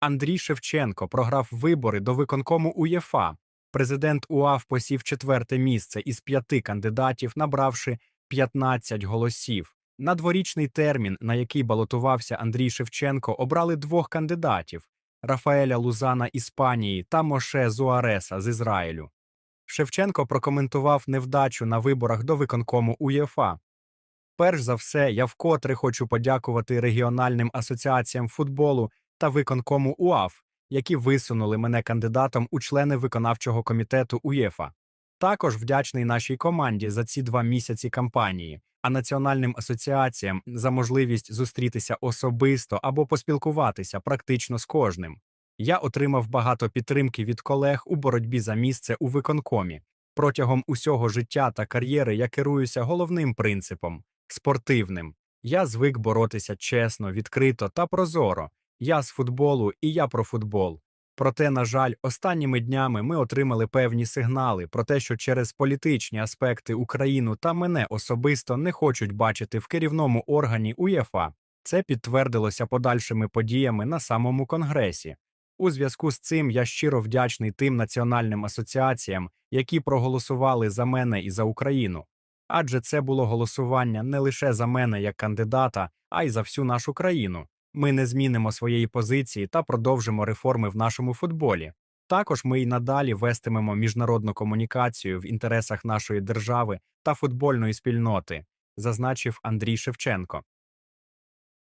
Андрій Шевченко програв вибори до виконкому УЄФА. Президент УАФ посів четверте місце із п'яти кандидатів, набравши 15 голосів. На дворічний термін, на який балотувався Андрій Шевченко, обрали двох кандидатів Рафаеля Лузана Іспанії та Моше Зуареса з Ізраїлю. Шевченко прокоментував невдачу на виборах до виконкому УЄФА. Перш за все, я вкотре хочу подякувати регіональним асоціаціям футболу та виконкому УАФ, які висунули мене кандидатом у члени виконавчого комітету УЄФА. Також вдячний нашій команді за ці два місяці кампанії, а національним асоціаціям за можливість зустрітися особисто або поспілкуватися практично з кожним. Я отримав багато підтримки від колег у боротьбі за місце у виконкомі. Протягом усього життя та кар'єри я керуюся головним принципом спортивним. Я звик боротися чесно, відкрито та прозоро. Я з футболу і я про футбол. Проте, на жаль, останніми днями ми отримали певні сигнали про те, що через політичні аспекти Україну та мене особисто не хочуть бачити в керівному органі УЄФА. Це підтвердилося подальшими подіями на самому конгресі. У зв'язку з цим я щиро вдячний тим національним асоціаціям, які проголосували за мене і за Україну. Адже це було голосування не лише за мене як кандидата, а й за всю нашу країну. Ми не змінимо своєї позиції та продовжимо реформи в нашому футболі. Також ми й надалі вестимемо міжнародну комунікацію в інтересах нашої держави та футбольної спільноти, зазначив Андрій Шевченко.